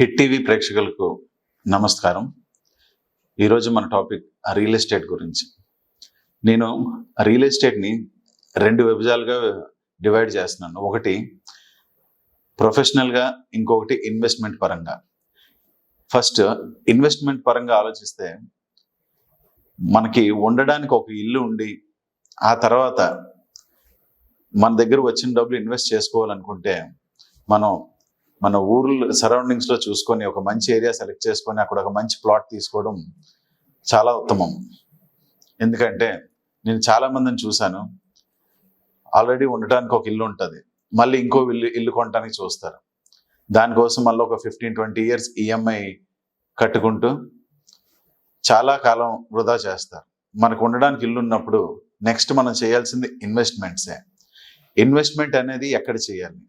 Hit TV ప్రేక్షకులకు నమస్కారం. ఈరోజు మన టాపిక్ రియల్ ఎస్టేట్ గురించి. నేను రియల్ ఎస్టేట్ని రెండు విభజాలుగా డివైడ్ చేస్తున్నాను. ఒకటి ప్రొఫెషనల్గా ఇంకొకటి ఇన్వెస్ట్మెంట్ పరంగా. ఫస్ట్ ఇన్వెస్ట్మెంట్ పరంగా ఆలోచిస్తే మనకి ఉండడానికి ఒక ఇల్లు ఉండి ఆ తర్వాత మన దగ్గర వచ్చిన డబ్బులు ఇన్వెస్ట్ చేసుకోవాలనుకుంటే మనం మన ఊర్లో సరౌండింగ్స్లో చూసుకొని ఒక మంచి ఏరియా సెలెక్ట్ చేసుకొని అక్కడ ఒక మంచి ప్లాట్ తీసుకోవడం చాలా ఉత్తమం. ఎందుకంటే నేను చాలా మందిని చూశాను. ఆల్రెడీ ఉండటానికి ఒక ఇల్లు ఉంటుంది. మళ్ళీ ఇంకో ఇల్లు ఇల్లు కొనడానికి చూస్తారు. దానికోసం మళ్ళీ ఒక ఫిఫ్టీన్ ట్వంటీ ఇయర్స్ ఈఎంఐ కట్టుకుంటూ చాలా కాలం వృధా చేస్తారు. మనకు ఉండడానికి ఇల్లు ఉన్నప్పుడు నెక్స్ట్ మనం చేయాల్సింది ఇన్వెస్ట్మెంట్సే ఇన్వెస్ట్మెంట్ అనేది ఎక్కడ చేయాలి?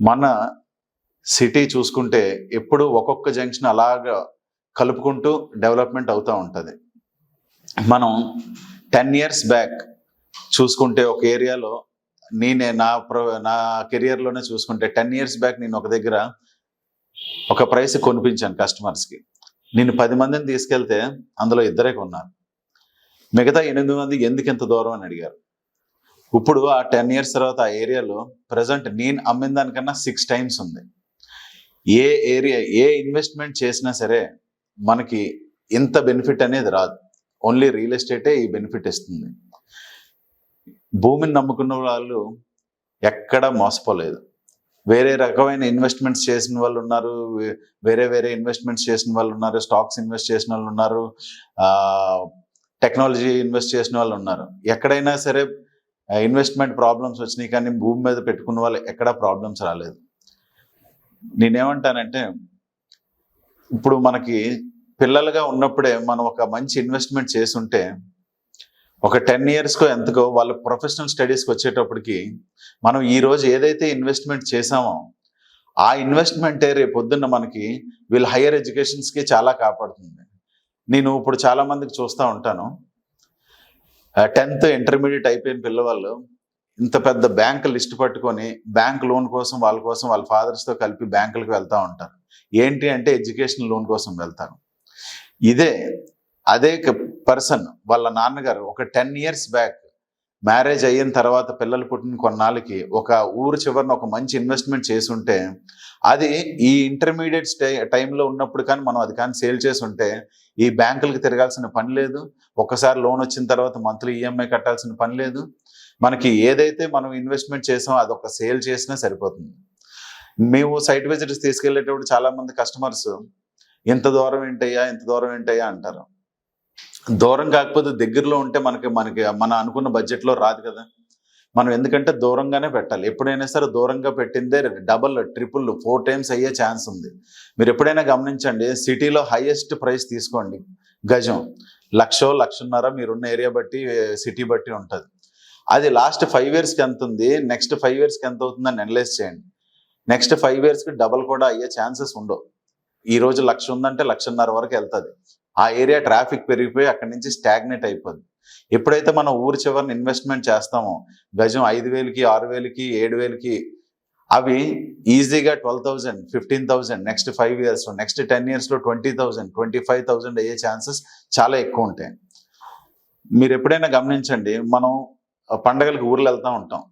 మన సిటీ చూసుకుంటే ఎప్పుడు ఒక్కొక్క జంక్షన్ అలాగా కలుపుకుంటూ డెవలప్మెంట్ అవుతూ ఉంటుంది. మనం టెన్ ఇయర్స్ బ్యాక్ చూసుకుంటే ఒక ఏరియాలో నేనే నా ప్రొ నా కెరియర్లోనే చూసుకుంటే టెన్ ఇయర్స్ బ్యాక్ నేను ఒక దగ్గర ఒక ప్రైస్ కొనిపించాను కస్టమర్స్కి. నేను పది మందిని తీసుకెళ్తే అందులో ఇద్దరే కొన్నారు. మిగతా ఎనిమిది మంది ఎందుకు ఇంత దూరం అని అడిగారు. ఇప్పుడు ఆ టెన్ ఇయర్స్ తర్వాత ఆ ఏరియాలో ప్రజెంట్ నేను అమ్మిన దానికన్నా సిక్స్ టైమ్స్ ఉంది. ఏ ఏరియా ఏ ఇన్వెస్ట్మెంట్ చేసినా సరే మనకి ఇంత బెనిఫిట్ అనేది రాదు. ఓన్లీ రియల్ ఎస్టేటే ఈ బెనిఫిట్ ఇస్తుంది. భూమిని నమ్ముకున్న వాళ్ళు ఎక్కడ మోసపోలేదు. వేరే రకమైన ఇన్వెస్ట్మెంట్స్ చేసిన వాళ్ళు ఉన్నారు వే- వేరే వేరే ఇన్వెస్ట్మెంట్స్ చేసిన వాళ్ళు ఉన్నారు స్టాక్స్ ఇన్వెస్ట్ చేసిన వాళ్ళు ఉన్నారు టెక్నాలజీ ఇన్వెస్ట్ చేసిన వాళ్ళు ఉన్నారు. ఎక్కడైనా సరే ఇన్వెస్ట్మెంట్ ప్రాబ్లమ్స్ వచ్చినాయి కానీ భూమి మీద పెట్టుకున్న వాళ్ళు ఎక్కడా ప్రాబ్లమ్స్ రాలేదు. నేనేమంటానంటే ఇప్పుడు మనకి పిల్లలుగా ఉన్నప్పుడే మనం ఒక మంచి ఇన్వెస్ట్మెంట్ చేసుంటే ఒక టెన్ ఇయర్స్కో ఎంతకో వాళ్ళ ప్రొఫెషనల్ స్టడీస్కి వచ్చేటప్పటికి మనం ఈరోజు ఏదైతే ఇన్వెస్ట్మెంట్ చేసామో ఆ ఇన్వెస్ట్మెంటే రేపు పొద్దున్న మనకి వీళ్ళ హైయర్ ఎడ్యుకేషన్స్కి చాలా కాపాడుతుంది. నేను ఇప్పుడు చాలా మందికి చూస్తూ ఉంటాను. టెన్త్ ఇంటర్మీడియట్ అయిపోయిన పిల్లవాళ్ళు ఇంత పెద్ద బ్యాంక్ లిస్ట్ పట్టుకొని బ్యాంక్ లోన్ కోసం వాళ్ళ కోసం వాళ్ళ ఫాదర్స్తో కలిపి బ్యాంకులకు వెళ్తూ ఉంటారు. ఏంటి అంటే ఎడ్యుకేషన్ లోన్ కోసం వెళ్తారు. ఇదే అదే పర్సన్ వాళ్ళ నాన్నగారు ఒక టెన్ ఇయర్స్ బ్యాక్ మ్యారేజ్ అయిన తర్వాత పిల్లలు పుట్టిన కొన్నాళ్ళకి ఒక ఊరు చివరిన ఒక మంచి ఇన్వెస్ట్మెంట్ చేసి ఉంటే అది ఈ ఇంటర్మీడియట్ స్టే టైంలో ఉన్నప్పుడు కానీ మనం అది కానీ సేల్ చేసి ఉంటే ఈ బ్యాంకులకు తిరగాల్సిన పని లేదు. ఒక్కసారి లోన్ వచ్చిన తర్వాత మంత్లీ ఈఎంఐ కట్టాల్సిన పని లేదు. మనకి ఏదైతే మనం ఇన్వెస్ట్మెంట్ చేసామో అదొక సేల్ చేసినా సరిపోతుంది. మేము సైట్ విజిట్స్ తీసుకెళ్ళేటప్పుడు చాలా మంది కస్టమర్స్ ఇంత దూరం ఏంటయ్యా? ఇంత దూరం ఏంటయ్యా? అంటారు. దూరం కాకపోతే దగ్గరలో ఉంటే మనకి మనకి మన అనుకున్న బడ్జెట్లో రాదు కదా. మనం ఎందుకంటే దూరంగానే పెట్టాలి. ఎప్పుడైనా సరే దూరంగా పెట్టిందే డబల్ ట్రిపుల్ ఫోర్ టైమ్స్ అయ్యే ఛాన్స్ ఉంది. మీరు ఎప్పుడైనా గమనించండి సిటీలో హైయెస్ట్ ప్రైస్ తీసుకోండి. గజం. లక్షో లక్షన్నర మీరున్న ఏరియా బట్టి సిటీ బట్టి ఉంటుంది. అది లాస్ట్ ఫైవ్ ఇయర్స్కి ఎంత ఉంది? నెక్స్ట్ ఫైవ్ ఇయర్స్కి ఎంత అవుతుందని అనలైజ్ చేయండి. నెక్స్ట్ ఫైవ్ ఇయర్స్కి డబల్ కూడా అయ్యే ఛాన్సెస్ ఉండవు. ఈ రోజు లక్ష ఉందంటే లక్షన్నర వరకు వెళ్తుంది. ఆ ఏరియా ట్రాఫిక్ పెరిగిపోయి అక్కడి నుంచి స్టాగ్నేట్ అయిపోద్ది. ఎప్పుడైతే మనం ఊరి చివరిని ఇన్వెస్ట్మెంట్ చేస్తామో గజం ఐదు వేలకి ఆరు వేలకి ఏడు వేలకి అవి ఈజీగా twelve thousand fifteen thousand next five years next ten ఇయర్స్లో twenty thousand twenty five thousand అయ్యే ఛాన్సెస్ చాలా ఎక్కువ ఉంటాయి. మీరు ఎప్పుడైనా గమనించండి మనం పండగలకు ఊర్లు వెళ్తూ ఉంటాం.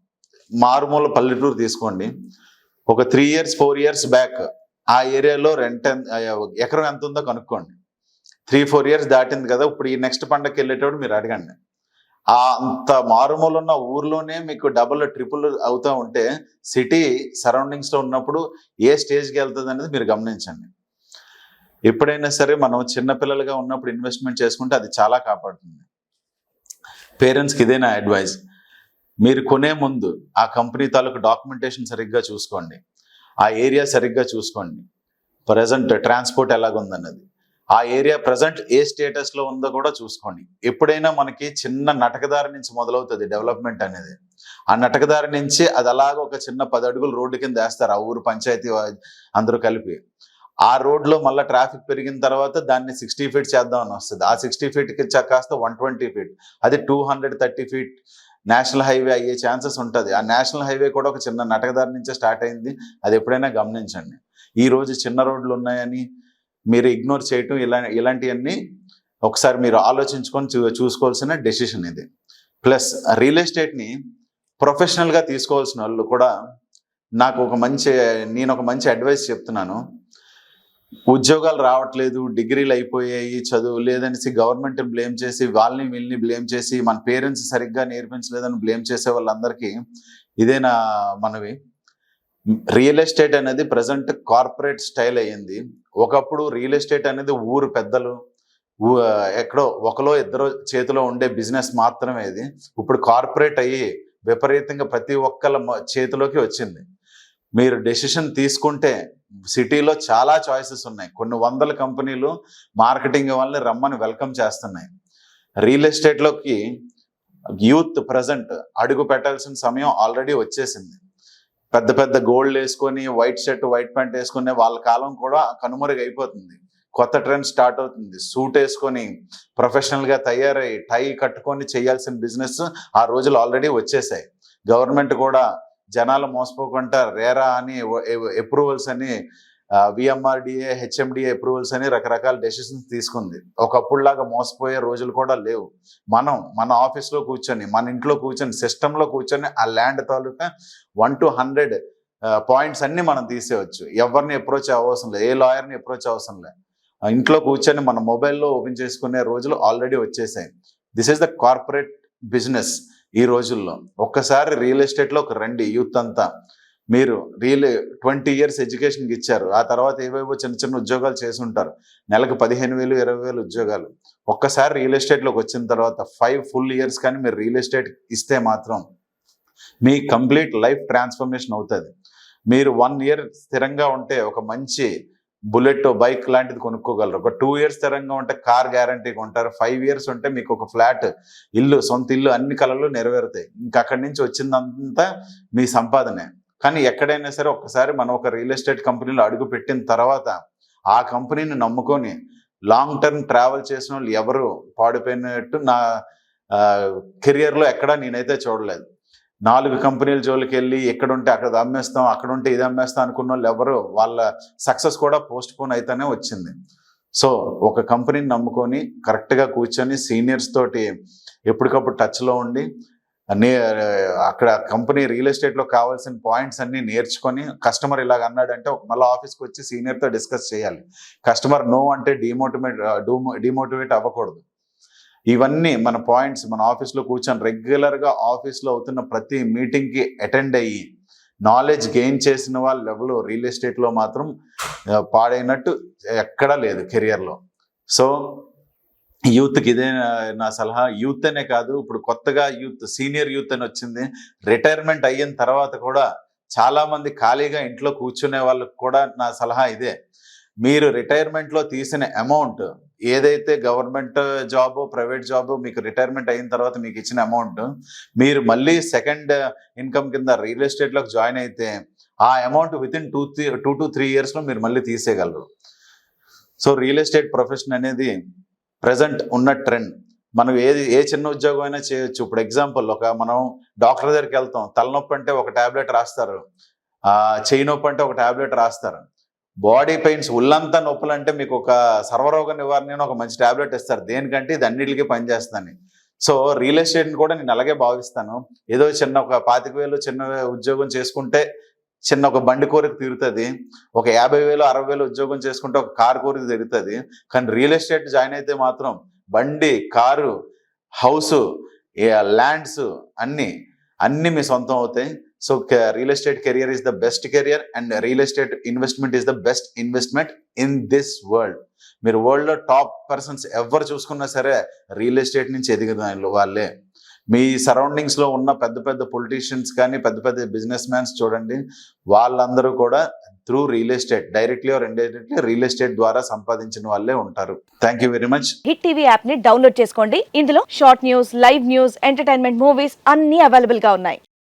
మారుమూల పల్లెటూరు తీసుకోండి. ఒక three years four years back ఆ ఏరియాలో రెంట్ ఎకరం ఎంత ఉందో కనుక్కోండి. త్రీ ఫోర్ ఇయర్స్ దాటింది కదా ఇప్పుడు ఈ నెక్స్ట్ పండగకి వెళ్ళేటప్పుడు మీరు అడగండి. ఆ అంత మారుమూల ఉన్న ఊర్లోనే మీకు డబుల్ ట్రిపుల్ అవుతూ ఉంటే సిటీ సరౌండింగ్స్లో ఉన్నప్పుడు ఏ స్టేజ్కి వెళ్తుంది అనేది మీరు గమనించండి. ఎప్పుడైనా సరే మనం చిన్నపిల్లలుగా ఉన్నప్పుడు ఇన్వెస్ట్మెంట్ చేసుకుంటే అది చాలా కాపాడుతుంది. పేరెంట్స్కి ఇదే నా అడ్వైజ్ మీరు కొనే ముందు ఆ కంపెనీ తాలూకు డాక్యుమెంటేషన్ సరిగ్గా చూసుకోండి. ఆ ఏరియా సరిగ్గా చూసుకోండి. ప్రజెంట్ ట్రాన్స్పోర్ట్ ఎలాగుందన్నది. ఆ ఏరియా ప్రజెంట్ ఏ స్టేటస్లో ఉందో కూడా చూసుకోండి. ఎప్పుడైనా మనకి చిన్న నటకదారి నుంచి మొదలవుతుంది డెవలప్మెంట్ అనేది. ఆ నటకదారి నుంచి అది అలాగ ఒక చిన్న పది అడుగులు రోడ్డు కింద వేస్తారు. ఆ ఊరు పంచాయతీ అందరూ కలిపి. ఆ రోడ్లో మళ్ళీ ట్రాఫిక్ పెరిగిన తర్వాత దాన్ని సిక్స్టీ ఫీట్ చేద్దామని వస్తుంది. ఆ సిక్స్టీ ఫీట్కి కాస్త వన్ ట్వంటీ ఫీట్. అది two hundred thirty feet national highway అయ్యే ఛాన్సెస్ ఉంటుంది. ఆ నేషనల్ హైవే కూడా ఒక చిన్న నటకదారి నుంచే స్టార్ట్ అయింది. అది ఎప్పుడైనా గమనించండి. ఈ రోజు చిన్న రోడ్లు ఉన్నాయని మీరు ఇగ్నోర్ చేయటం ఇలా ఇలాంటివన్నీ ఒకసారి మీరు ఆలోచించుకొని చూ చూసుకోవాల్సిన డెసిషన్ ఇది. ప్లస్ రియల్ ఎస్టేట్ని ప్రొఫెషనల్గా తీసుకోవాల్సిన వాళ్ళు కూడా నాకు ఒక మంచి నేను ఒక మంచి అడ్వైస్ చెప్తున్నాను. ఉద్యోగాలు రావట్లేదు డిగ్రీలు అయిపోయాయి చదువు లేదనేసి గవర్నమెంట్ బ్లేమ్ చేసి వాళ్ళని వీళ్ళని బ్లేమ్ చేసి మన పేరెంట్స్ సరిగ్గా నేర్పించలేదని బ్లేమ్ చేసే వాళ్ళందరికీ ఇదే నా మనవి? రియల్ ఎస్టేట్ అనేది ప్రజెంట్ కార్పొరేట్ స్టైల్ అయ్యింది. ఒకప్పుడు రియల్ ఎస్టేట్ అనేది ఊరు పెద్దలు ఎక్కడో ఒకలో ఇద్దరు చేతిలో ఉండే బిజినెస్ మాత్రమే ఇది. ఇప్పుడు కార్పొరేట్ అయ్యి విపరీతంగా ప్రతి ఒక్కళ్ళ చేతిలోకి వచ్చింది. మీరు డెసిషన్ తీసుకుంటే సిటీలో చాలా చాయిసెస్ ఉన్నాయి. కొన్ని వందల కంపెనీలు మార్కెటింగ్ వాళ్ళని రమ్మని వెల్కమ్ చేస్తున్నాయి. రియల్ ఎస్టేట్లోకి యూత్ ప్రజెంట్ అడుగు పెట్టాల్సిన సమయం ఆల్రెడీ వచ్చేసింది. పెద్ద పెద్ద గోల్డ్ వేసుకొని వైట్ షర్ట్ వైట్ ప్యాంట్ వేసుకునే వాళ్ళ కాలం కూడా కనుమరుగైపోతుంది. కొత్త ట్రెండ్ స్టార్ట్ అవుతుంది. సూట్ వేసుకొని ప్రొఫెషనల్గా తయారై టై కట్టుకొని చేయాల్సిన బిజినెస్ ఆ రోజులు ఆల్రెడీ వచ్చేసాయి. గవర్నమెంట్ కూడా జనాలు మోసపోకుండా రేరా అని అప్రూవల్స్ అని విఎంఆర్డిఏ హెచ్ఎండిఏ అప్రూవల్స్ అని రకరకాల డెసిషన్స్ తీసుకుంది. ఒకప్పుడులాగా మోసపోయే రోజులు కూడా లేవు. మనం మన ఆఫీస్లో కూర్చొని మన ఇంట్లో కూర్చొని సిస్టంలో కూర్చొని ఆ land taluka one to hundred points అన్ని మనం తీసేయచ్చు. ఎవరిని అప్రోచ్ అవసరం లేదు. ఏ లాయర్ని అప్రోచ్ అవసరం లేదు. ఇంట్లో కూర్చొని మన మొబైల్లో ఓపెన్ చేసుకునే రోజులు ఆల్రెడీ వచ్చేసాయి. This is the corporate business ఈ రోజుల్లో ఒక్కసారి రియల్ ఎస్టేట్లోకి రండి యూత్ అంతా. మీరు రియల్ ట్వంటీ ఇయర్స్ ఎడ్యుకేషన్కి ఇచ్చారు. ఆ తర్వాత ఏవేవో చిన్న చిన్న ఉద్యోగాలు చేసి ఉంటారు. నెలకు పదిహేను వేలు ఇరవై వేలు ఉద్యోగాలు. ఒక్కసారి రియల్ ఎస్టేట్లోకి వచ్చిన తర్వాత ఫైవ్ ఫుల్ ఇయర్స్ కానీ మీరు రియల్ ఎస్టేట్ ఇస్తే మాత్రం మీ కంప్లీట్ లైఫ్ ట్రాన్స్ఫర్మేషన్ అవుతుంది. మీరు వన్ ఇయర్ స్థిరంగా ఉంటే ఒక మంచి బుల్లెట్ బైక్ లాంటిది కొనుక్కోగలరు. ఒక టూ ఇయర్స్ తరంగా ఉంటే కార్ గ్యారంటీ కొంటారు. ఫైవ్ ఇయర్స్ ఉంటే మీకు ఒక ఫ్లాట్ ఇల్లు సొంత ఇల్లు అన్ని కళలు నెరవేరుతాయి. ఇంకా అక్కడి నుంచి వచ్చిందంతా మీ సంపాదనే. కానీ ఎక్కడైనా సరే ఒక్కసారి మనం ఒక రియల్ ఎస్టేట్ కంపెనీలో అడుగు పెట్టిన తర్వాత ఆ కంపెనీని నమ్ముకొని లాంగ్ టర్మ్ ట్రావెల్ చేసిన వాళ్ళు ఎవరు పాడిపోయినట్టు నా కెరియర్లో ఎక్కడా నేనైతే చూడలేదు. నాలుగు కంపెనీల జోలికి వెళ్ళి ఎక్కడుంటే అక్కడ అమ్మేస్తాం అక్కడ ఉంటే ఇది అమ్మేస్తాం అనుకున్న వాళ్ళు ఎవరు వాళ్ళ సక్సెస్ కూడా పోస్ట్ పోన్ అయితేనే వచ్చింది. సో ఒక కంపెనీని నమ్ముకొని కరెక్ట్గా కూర్చొని సీనియర్స్ తోటి ఎప్పటికప్పుడు టచ్లో ఉండి నే అక్కడ కంపెనీ రియల్ ఎస్టేట్లో కావాల్సిన పాయింట్స్ అన్ని నేర్చుకొని కస్టమర్ ఇలాగ అన్నాడంటే మళ్ళీ ఆఫీస్కి వచ్చి సీనియర్తో డిస్కస్ చేయాలి. కస్టమర్ నో అంటే డిమోటివేట్ డిమోటివేట్ అవ్వకూడదు. ఇవన్నీ మన పాయింట్స్ మన ఆఫీస్లో కూర్చొని రెగ్యులర్గా ఆఫీస్లో అవుతున్న ప్రతి మీటింగ్కి అటెండ్ అయ్యి నాలెడ్జ్ గెయిన్ చేసిన వాళ్ళ లెవెల్ రియల్ ఎస్టేట్లో మాత్రం పాడైనట్టు ఎక్కడా లేదు కెరియర్లో. సో యూత్కి ఇదే నా- సలహా. యూత్ అనే కాదు ఇప్పుడు కొత్తగా యూత్ సీనియర్ యూత్ అని వచ్చింది. రిటైర్మెంట్ అయిన తర్వాత కూడా చాలామంది ఖాళీగా ఇంట్లో కూర్చునే వాళ్ళకి కూడా నా సలహా ఇదే. మీరు రిటైర్మెంట్లో తీసిన అమౌంట్ ఏదైతే గవర్నమెంట్ జాబ్ ప్రైవేట్ జాబ్ మీకు రిటైర్మెంట్ అయిన తర్వాత మీకు ఇచ్చిన అమౌంట్ మీరు మళ్ళీ సెకండ్ ఇన్కమ్ కింద రియల్ ఎస్టేట్లోకి జాయిన్ అయితే ఆ amount within two three two to three ఇయర్స్లో మీరు మళ్ళీ తీసేయగలరు. సో రియల్ ఎస్టేట్ ప్రొఫెషన్ అనేది ప్రజెంట్ ఉన్న ట్రెండ్ మనం ఏది ఏ చిన్న ఉద్యోగం అయినా చేయొచ్చు. ఇప్పుడు ఎగ్జాంపుల్ ఒక మనం డాక్టర్ దగ్గరికి వెళ్తాం. తలనొప్పి అంటే ఒక ట్యాబ్లెట్ రాస్తారు. ఆ చెయ్యి నొప్పి అంటే ఒక ట్యాబ్లెట్ రాస్తారు. బాడీ పెయిన్స్ ఉల్లంతా నొప్పులు అంటే మీకు ఒక సర్వరోగ నివారణ ఒక మంచి ట్యాబ్లెట్ ఇస్తారు. దేనికంటే ఇది అన్నిటికీ పనిచేస్తుందని. సో రియల్ ఎస్టేట్ని కూడా నేను అలాగే భావిస్తాను. ఏదో చిన్న ఒక పాతిక వేలు చిన్న ఉద్యోగం చేసుకుంటే చిన్న ఒక బండి కోరిక తీరుతుంది. ఒక యాభై వేలు అరవై వేలు ఉద్యోగం చేసుకుంటే ఒక కారు కోరిక తిరుగుతుంది. కానీ రియల్ ఎస్టేట్ జాయిన్ అయితే మాత్రం బండి కారు హౌస్ ల్యాండ్స్ అన్నీ అన్ని మీ సొంతం అవుతాయి. So real estate career is the best career and real estate investment is the best investment in this world మీరు వరల్డ్లో టాప్ పర్సన్స్ ఎవరు చూసుకున్నా సరే రియల్ ఎస్టేట్ నుంచి ఎదిగిన వాళ్ళే మీ సరౌండింగ్స్లో ఉన్న పెద్ద పెద్ద పొలిటీషియన్స్ కానీ పెద్ద పెద్ద బిజినెస్ మ్యాన్స్ చూడండి. వాళ్ళందరూ కూడా through real estate directly or indirectly real estate ద్వారా సంపాదించిన వాళ్ళే ఉంటారు. Thank you very much Hit TV యాప్ని డౌన్లోడ్ చేసుకోండి. ఇందులో short news live news entertainment movies అన్ని అవైలబుల్గా ఉన్నాయి.